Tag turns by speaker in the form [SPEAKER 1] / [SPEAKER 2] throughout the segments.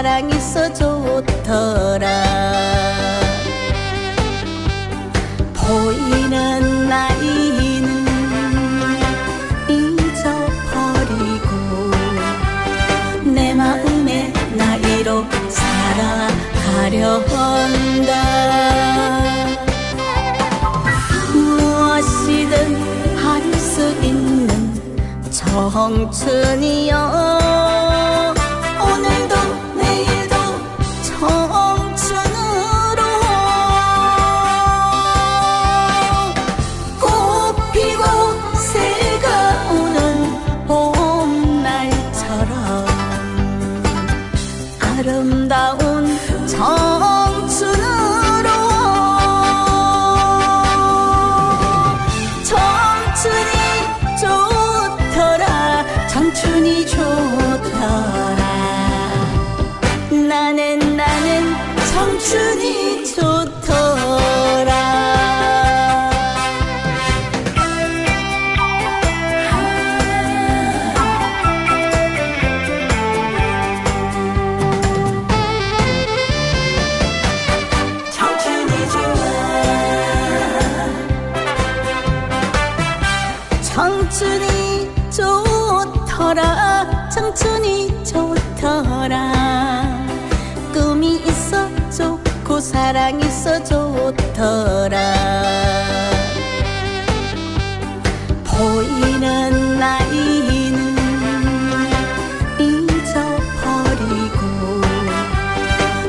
[SPEAKER 1] 사랑 있어 좋더라. 보이는 나이는 잊어버리고 내 마음의 나이로 살아가려 한다. 무엇이든 할 수 있는 청춘이여 아름다운 청 청춘이 좋더라 청춘이 좋더라. 꿈이 있어 좋고 사랑 있어 좋더라. 보이는 나이는 잊어버리고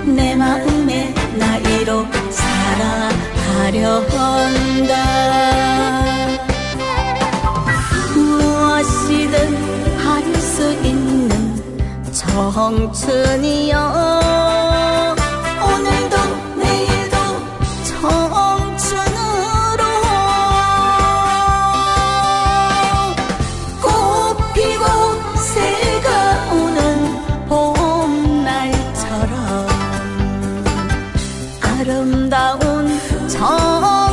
[SPEAKER 1] 내 마음의 나이로 살아가려 한다 청춘이여. 오늘도 내일도 청춘으로 꽃 피고 새가 오는 봄날처럼 아름다운 청